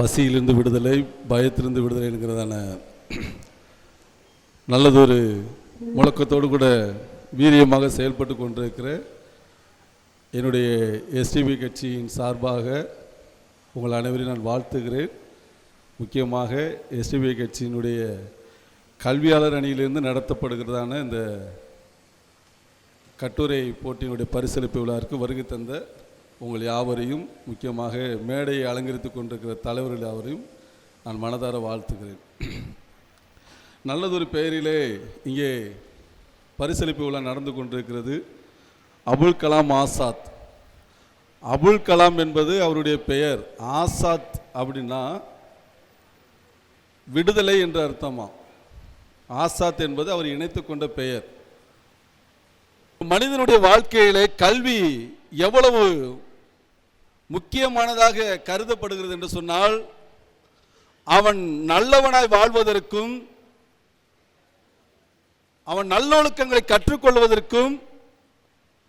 பசியிலிருந்து விடுதலை பயத்திலிருந்து விடுதலை என்கிறதான நல்லதொரு முழக்கத்தோடு கூட வீரியமாக செயல்பட்டு கொண்டிருக்கிற என்னுடைய எஸ்டிபி கட்சியின் சார்பாக உங்கள் அனைவரையும் நான் வாழ்த்துகிறேன். முக்கியமாக எஸ்டிபி கட்சியினுடைய கல்வியாளர் அணியிலிருந்து நடத்தப்படுகிறதான இந்த கட்டுரை போட்டியினுடைய பரிசளிப்பு விழாவிற்கு வருகை தந்த உங்கள் யாவரையும் முக்கியமாக மேடையை அலங்கரித்துக் கொண்டிருக்கிற தலைவர்கள் யாவரையும் நான் மனதார வாழ்த்துகிறேன். நல்லதொரு பெயரிலே இங்கே பரிசளிப்பு விழா நடந்து கொண்டிருக்கிறது. அபுல் கலாம் ஆசாத். அபுல் கலாம் என்பது அவருடைய பெயர். ஆசாத் அப்படின்னா விடுதலை என்று அர்த்தமா? ஆசாத் என்பது அவர் இணைத்து கொண்ட பெயர். மனிதனுடைய வாழ்க்கையிலே கல்வி எவ்வளவு முக்கியமானதாக கருதப்படுகிறது என்று சொன்னால் அவன் நல்லவனாய் வாழ்வதற்கும் அவன் நல்லொழுக்கங்களை கற்றுக்கொள்வதற்கும்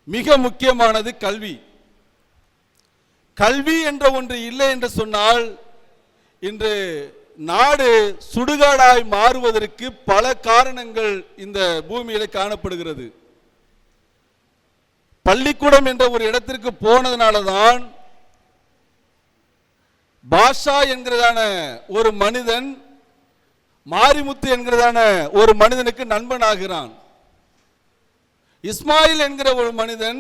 மிக முக்கியமானது கல்வி. கல்வி என்ற ஒன்று இல்லை என்று சொன்னால் இன்று நாடு சுடுகாடாய் மாறுவதற்கு பல காரணங்கள் இந்த பூமியில காணப்படுகிறது. பள்ளிக்கூடம் என்ற ஒரு இடத்திற்கு போனதுனால தான் பாஷா என்கிறதான ஒரு மனிதன் மாரிமுத்து என்கிறதான ஒரு மனிதனுக்கு நண்பன் ஆகிறான் இஸ்மாயில் என்கிற ஒரு மனிதன்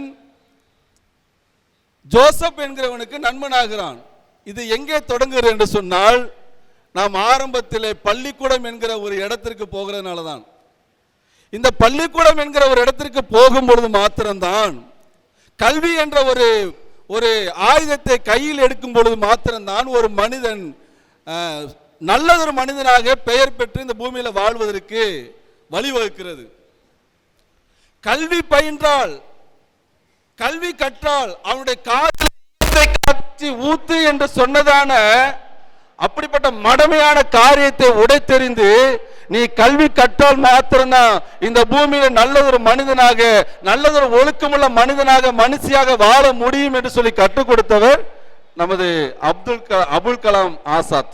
ஜோசப் என்கிறவனுக்கு நண்பன் ஆகிறான் இது எங்கே தொடங்குகிறது என்று சொன்னால் நாம் ஆரம்பத்திலே பள்ளிக்கூடம் என்கிற ஒரு இடத்திற்கு போகிறதுனால தான் இந்த பள்ளிக்கூடம் என்கிற ஒரு இடத்திற்கு போகும் பொழுது மாத்திரம்தான் கல்வி என்ற ஒரு ஒரு ஆயுதத்தை கையில் எடுக்கும் பொழுது மாத்திரம்தான் ஒரு மனிதன் அஹ், நல்லதொரு மனிதனாக பெயர் பெற்று இந்த பூமியில வாழ்வதற்கு வழிவகுக்கிறது. கல்வி பயின்றால் கல்வி கற்றால் அவனுடைய காதலை காட்சி ஊத்து என்று சொன்னதான அப்படிப்பட்ட மடமையான காரியத்தை உடைத்தெறிந்து நீ கல்வி கற்றால் மாத்திரம்தான் இந்த பூமியில நல்லதொரு மனிதனாக நல்லதொரு ஒழுக்கமுள்ள மனிதனாக மனுஷியாக வாழ முடியும் என்று சொல்லி கற்றுக் கொடுத்தவர் நமது அப்துல் க அபுல் கலாம் ஆசாத்.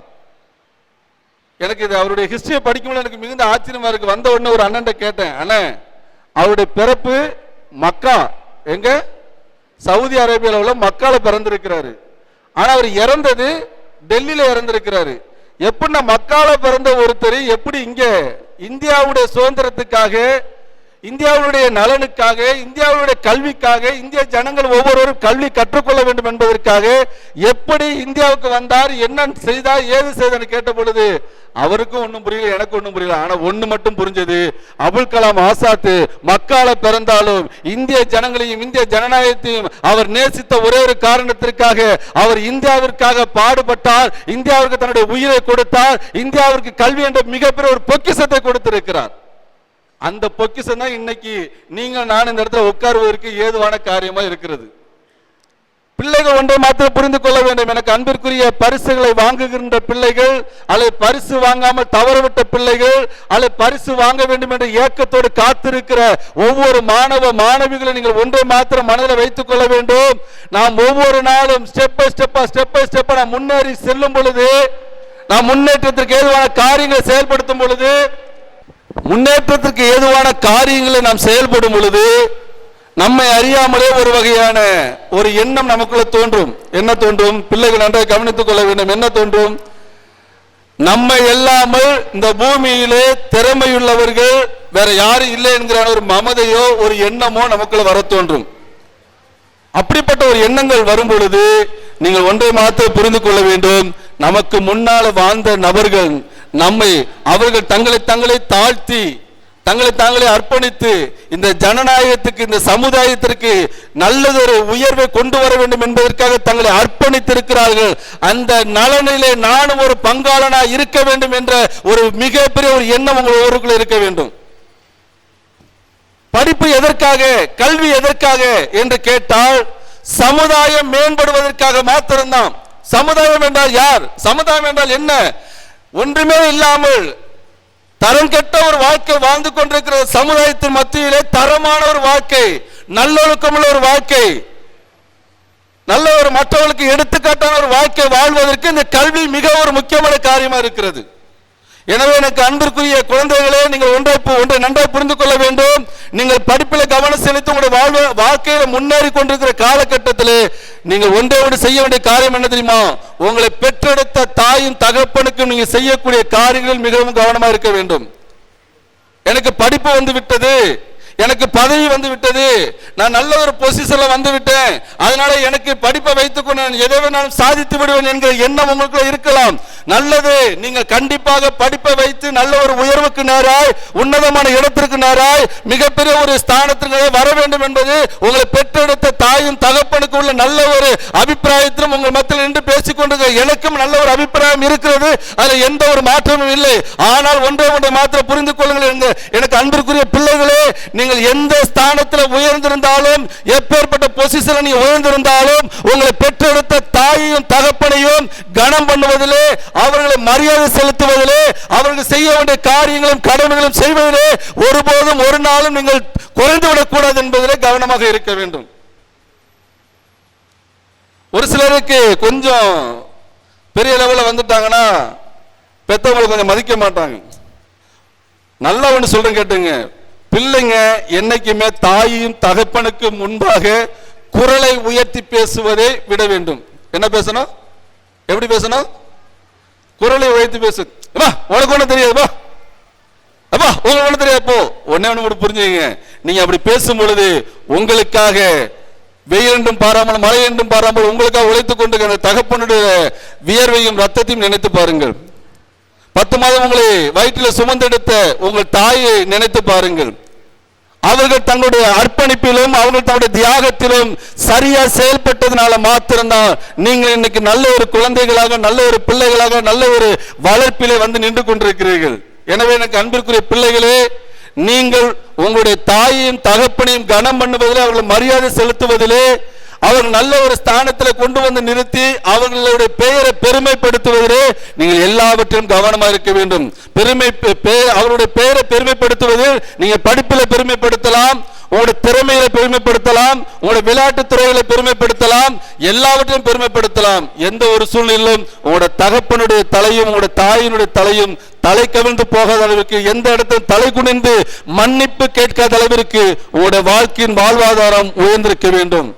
எனக்கு இது அவருடைய ஹிஸ்டரியை படிக்கும்போது எனக்கு மிகுந்த ஆச்சரியமா இருக்கு. வந்த உடனே ஒரு அண்ணன் கேட்டேன் அண்ணன் அவருடைய பிறப்பு மக்கா? எங்க? சவுதி அரேபியாவில் உள்ள மக்கால பிறந்திருக்கிறாரு. ஆனா அவர் இறந்தது டெல்லியில இறந்திருக்கிறாரு. எப்படின்னா மக்கால பிறந்த ஒருத்தர் எப்படி இங்க இந்தியாவுடைய சுதந்திரத்துக்காக இந்தியாவுடைய நலனுக்காக இந்தியாவுடைய கல்விக்காக இந்திய ஜனங்கள் ஒவ்வொருவரும் கல்வி கற்றுக்கொள்ள வேண்டும் என்பதற்காக எப்படி இந்தியாவுக்கு வந்தார் என்ன செய்தார் ஏது செய்தார் கேட்ட பொழுது அவருக்கும் ஒன்றும் புரியல எனக்கு ஒன்றும் புரியல. ஆனா ஒண்ணு மட்டும் புரிஞ்சது. அபுல் கலாம் ஆசாத்து மக்கால பிறந்தாலும் இந்திய ஜனங்களையும் இந்திய ஜனநாயகத்தையும் அவர் நேசித்த ஒரே ஒரு காரணத்திற்காக அவர் இந்தியாவிற்காக பாடுபட்டார். இந்தியாவிற்கு தன்னுடைய உயிரை கொடுத்தார். இந்தியாவிற்கு கல்வி என்ற மிகப்பெரிய ஒரு பொக்கிஷத்தை கொடுத்திருக்கிறார். அந்த பொக்கிசம் தான் இன்னைக்கு நீங்கள் நான் இந்த இடத்துல உட்காருவதற்கு ஏதுவான காரியமா இருக்கிறது. பிள்ளைகள் ஒன்றை மாத்திரம் புரிந்து கொள்ள வேண்டும். எனக்கு அன்பிற்குரிய பரிசுகளை வாங்குகின்ற பிள்ளைகள் அல்லது பரிசு வாங்காமல் தவறவிட்ட பிள்ளைகள் அல்லது பரிசு வாங்க வேண்டும் என்ற ஏக்கத்தோடு காத்திருக்கிற ஒவ்வொரு மாணவ மாணவிகளை நீங்கள் ஒன்றை மாத்திரம் மனதில் வைத்துக் கொள்ள வேண்டும். நாம் ஒவ்வொரு நாளும் ஸ்டெப் பை ஸ்டெப்பா ஸ்டெப் பை ஸ்டெப்பா நாம் முன்னேறி செல்லும் பொழுது நாம் முன்னேற்றத்திற்கு ஏதுவான காரியங்களை செயல்படுத்தும் பொழுது முன்னேற்றத்திற்கு ஏதுவான காரியங்களை நாம் செயல்படும் பொழுது நம்மை அறியாமலே ஒரு வகையான ஒரு எண்ணம் நமக்குள்ள தோன்றும். என்ன தோன்றும்? பிள்ளைகள் நன்றாக கவனித்துக் கொள்ள வேண்டும். என்ன தோன்றும்? நம்மை இல்லாமல் இந்த பூமியிலே திறமையுள்ளவர்கள் வேற யாரும் இல்லை என்கிற ஒரு மமதையோ ஒரு எண்ணமோ நமக்குள்ள வர தோன்றும். அப்படிப்பட்ட ஒரு எண்ணங்கள் வரும் பொழுது நீங்கள் ஒன்றை மாத்திரம் புரிந்து கொள்ள வேண்டும். நமக்கு முன்னால் வாழ்ந்த நபர்கள் நம்மை அவர்கள் தங்களை தங்களை தாழ்த்தி தங்களை தாங்களே அர்ப்பணித்து இந்த ஜனநாயகத்துக்கு இந்த சமுதாயத்திற்கு நல்லதொரு உயர்வை கொண்டு வர வேண்டும் என்பதற்காக தங்களை அர்ப்பணித்திருக்கிறார்கள். அந்த நலனிலே நானும் ஒரு பங்காளனா இருக்க வேண்டும் என்ற ஒரு மிகப்பெரிய ஒரு எண்ணம் உங்கள் ஒவ்வொருக்குள்ள இருக்க வேண்டும். படிப்பு எதற்காக கல்வி எதற்காக என்று கேட்டால் சமுதாயம் மேம்படுவதற்காக மாத்திரம்தான். சமுதாயம் என்றால் யார்? சமுதாயம் என்றால் என்ன? ஒன்றுமே இல்லாமல் தரம் கெட்ட ஒரு வாழ்க்கை வாழ்ந்து கொண்டிருக்கிற சமுதாயத்தின் மத்தியிலே தரமான ஒரு வாழ்க்கை நல்லொழுக்கமுள்ள ஒரு வாழ்க்கை நல்ல ஒரு மற்றவர்களுக்கு எடுத்துக்காட்டான ஒரு வாழ்க்கை வாழ்வதற்கு இந்த கல்வி மிக ஒரு முக்கியமான காரியமா இருக்கிறது. எனவே எனக்கு அன்பிற்குரிய குழந்தைகளே நீங்கள் ஒன்றை ஒன்றை நன்றாக புரிந்து கொள்ள வேண்டும். நீங்கள் படிப்பில் கவனம் செலுத்தி உங்களுடைய வாழ்வு வாழ்க்கையில் முன்னேறி கொண்டிருக்கிற காலகட்டத்திலே நீங்கள் ஒன்றோடு செய்ய வேண்டிய காரியம் என்ன தெரியுமா? உங்களை பெற்றெடுத்த தாயும் தகப்பனுக்கும் நீங்க செய்யக்கூடிய காரியங்களில் மிகவும் கவனமா இருக்க வேண்டும். எனக்கு படிப்பு வந்து விட்டது. எனக்கு பதவி வந்து விட்டது. நான் நல்ல ஒரு பொசிஷன்ல வந்து விட்டேன். அதனால எனக்கு படிப்பை வைத்துக்கொண்டு நான் எதை வேணாலும் சாதித்து விடுவேன் என்கிற எண்ணம் உங்களுக்குள்ள இருக்கலாம். நல்லது நீங்கள் கண்டிப்பாக படிப்பை வைத்து நல்ல ஒரு உயர்வுக்கு நேராய் உன்னதமான இடத்திற்கு நேராய் மிகப்பெரிய ஒரு ஸ்தானத்திற்கு வர வேண்டும் என்பது உங்களை பெற்றெடுத்த தாயும் தகப்பனுக்கு உள்ள நல்ல ஒரு அபிப்பிராயத்திலும் உங்கள் மத்தியில் நின்று பேசிக்கொண்டு எனக்கும் நல்ல ஒரு அபிப்பிராயம் இருக்கிறது. அதில் எந்த ஒரு மாற்றமும் இல்லை. ஆனால் ஒன்றை ஒன்றை மாத்திரம் புரிந்து கொள்ளுங்கள் எனக்கு அன்பிற்குரிய பிள்ளைகளே நீங்கள் எந்த ஸ்தானத்தில் உயர்ந்திருந்தாலும் எப்பேற்பட்ட பொசிஷனில் நீ உயர்ந்திருந்தாலும் உங்களை பெற்றெடுத்த தாயையும் தகப்பனையும் கனம் பண்ணுவதிலே அவர்களை மரியாதை செலுத்துவதிலே அவர்கள் செய்ய வேண்டிய காரியங்களும் கடமைகளும் செய்வதிலே ஒருபோதும் ஒரு நாளும் நீங்கள் குறைந்து விடக்கூடாது என்பதிலே கவனமாக இருக்க வேண்டும். ஒரு சிலருக்கு கொஞ்சம் பெரிய லெவலில் வந்துட்டாங்கன்னா பெத்தவங்களை கொஞ்சம் மதிக்க மாட்டாங்க. நல்லா ஒன்று சொல்றேன் கேட்டுங்க. பிள்ளைங்க என்னைக்குமே தாயும் தகப்பனுக்கு முன்பாக குரலை உயர்த்தி பேசுவதை விட வேண்டும். என்ன பேசணும்? எப்படி பேசணும்? குரலை உயர்த்தி பேசு. உனக்கு ஒன்று தெரியாது அப்பா உங்களுக்கு ஒண்ணு தெரியாது போ. ஒன்னே ஒண்ணு மட்டும் புரிஞ்சுங்க நீங்க அப்படி பேசும் பொழுது உங்களுக்காக வெயில் என்றும் பாராமல் மழை என்றும் பாராமல் உங்களுக்காக உழைத்துக் கொண்டு அந்த தகப்பனுடைய வியர்வையும் ரத்தத்தையும் நினைத்து பாருங்கள். பத்து மாதம் உங்களை வயிற்றில் சுமந்தெடுத்த உங்கள் தாயை நினைத்து பாருங்கள். அவர்கள் தங்களுடைய அர்ப்பணிப்பிலும் அவர்கள் தங்களுடைய தியாகத்திலும் சரியா செயல்பட்டதுனால மாத்திரம்தான் நீங்கள் இன்னைக்கு நல்ல ஒரு குழந்தைகளாக நல்ல ஒரு பிள்ளைகளாக நல்ல ஒரு வளர்ப்பிலே வந்து நின்று கொண்டிருக்கிறீர்கள். எனவே எனக்கு அன்பிற்குரிய பிள்ளைகளே நீங்கள் உங்களுடைய தாயையும் தகப்பனையும் கனம் பண்ணுவதிலே அவர்கள் மரியாதை செலுத்துவதிலே அவர்கள் நல்ல ஒரு ஸ்தானத்தில் கொண்டு வந்து நிறுத்தி அவர்களுடைய பெயரை பெருமைப்படுத்துவதிலே நீங்கள் எல்லாவற்றையும் கவனமாக இருக்க வேண்டும். பெருமை அவருடைய பெயரை பெருமைப்படுத்துவதில் நீங்கள் படிப்பில் பெருமைப்படுத்தலாம் உங்களுடைய திறமையில பெருமைப்படுத்தலாம் உங்களுடைய விளையாட்டு துறையில பெருமைப்படுத்தலாம் எல்லாவற்றையும் பெருமைப்படுத்தலாம். எந்த ஒரு சூழ்நிலையிலும் உங்களுடைய தகப்பனுடைய தலையும் உங்களுடைய தாயினுடைய தலையும் தலை கவிழ்ந்து போகாத அளவிற்கு எந்த இடத்திலும் தலை குனிந்து மன்னிப்பு கேட்காத அளவிற்கு உங்களுடைய வாழ்க்கையின் வாழ்வாதாரம் உயர்ந்திருக்க வேண்டும்.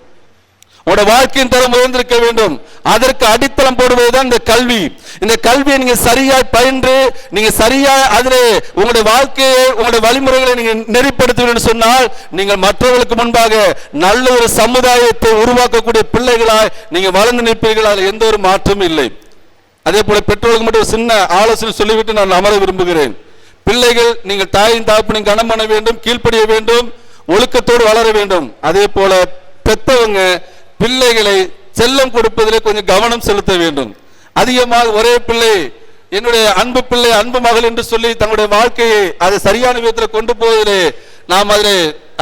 உங்களோட வாழ்க்கையின் தரம் உயர்ந்திருக்க வேண்டும். அதற்கு அடித்தளம் போடுவதுதான் இந்த கல்வி. இந்த கல்வியை நீங்க சரியாய் பயின்று நீங்க சரியாய் அதிலே உங்களுடைய வாழ்க்கையை உங்களுடைய வழிமுறைகளை நீங்க நெறிப்படுத்துவீர்கள் சொன்னால் நீங்கள் மற்றவர்களுக்கு முன்பாக நல்ல ஒரு சமுதாயத்தை உருவாக்கக்கூடிய பிள்ளைகளாய் நீங்க வளர்ந்து நிற்பீர்கள்? அதில் எந்த ஒரு மாற்றமும் இல்லை. அதே போல பெற்றோருக்கு மட்டும் ஒரு சின்ன ஆலோசனை சொல்லிவிட்டு நான் அமர விரும்புகிறேன். பிள்ளைகள் நீங்கள் தாயின் தாப்பனையும் கனம் பண்ண வேண்டும் கீழ்ப்படிய வேண்டும் ஒழுக்கத்தோடு வளர வேண்டும். அதே போல பெத்தவங்க பிள்ளைகளை செல்லம் கொடுப்பதிலே கொஞ்சம் கவனம் செலுத்த வேண்டும். அதிகமாக ஒரே பிள்ளை என்னுடைய அன்பு பிள்ளை அன்பு மகள் என்று சொல்லி தங்களுடைய வாழ்க்கையை அதை சரியான விதத்தில் கொண்டு போவதிலே நாம் அதிலே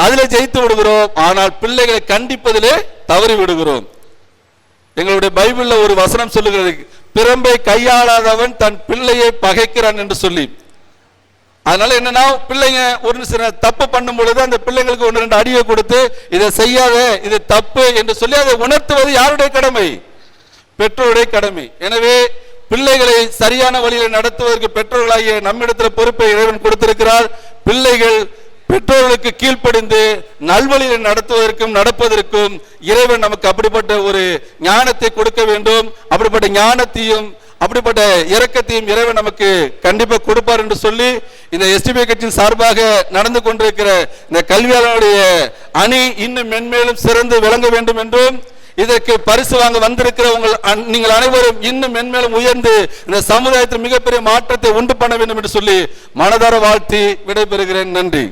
அதில் ஜெயித்து விடுகிறோம். ஆனால் பிள்ளைகளை கண்டிப்பதிலே தவறி விடுகிறோம். எங்களுடைய பைபிளில் ஒரு வசனம் சொல்லுகிறது. பிறம்பை கையாளாதவன் தன் பிள்ளையை பகைக்கிறான் என்று சொல்லி. அதனால என்னன்னா பிள்ளைங்க ஒரு சில தப்பு பண்ணும் பொழுது அந்த பிள்ளைங்களுக்கு ஒன்று ரெண்டு அடியை கொடுத்து இதை செய்யாத இது தப்பு என்று சொல்லி அதை உணர்த்துவது யாருடைய கடமை? பெற்றோருடைய கடமை. எனவே பிள்ளைகளை சரியான வழியில் நடத்துவதற்கு பெற்றோர்களாகிய நம்மிடத்தில் பொறுப்பை இறைவன் கொடுத்திருக்கிறார். பிள்ளைகள் பெற்றோர்களுக்கு கீழ்ப்படிந்து நல்வழியில் நடத்துவதற்கும் நடப்பதற்கும் இறைவன் நமக்கு அப்படிப்பட்ட ஒரு ஞானத்தை கொடுக்க வேண்டும். அப்படிப்பட்ட ஞானத்தையும் அப்படிப்பட்ட இறக்கத்தையும் இறைவன் நமக்கு கண்டிப்பாக கொடுப்பார் என்று சொல்லி இந்த எஸ்டிபி கட்சியின் சார்பாக நடந்து கொண்டிருக்கிற இந்த கல்வியாளருடைய அணி இன்னும் மென்மேலும் சிறந்து விளங்க வேண்டும் என்றும் இதற்கு பரிசு வாங்க வந்திருக்கிற உங்கள் நீங்கள் அனைவரும் இன்னும் மென்மேலும் உயர்ந்து இந்த சமுதாயத்தில் மிகப்பெரிய மாற்றத்தை உண்டு பண்ண வேண்டும் என்று சொல்லி மனதார வாழ்த்தி விடைபெறுகிறேன். நன்றி.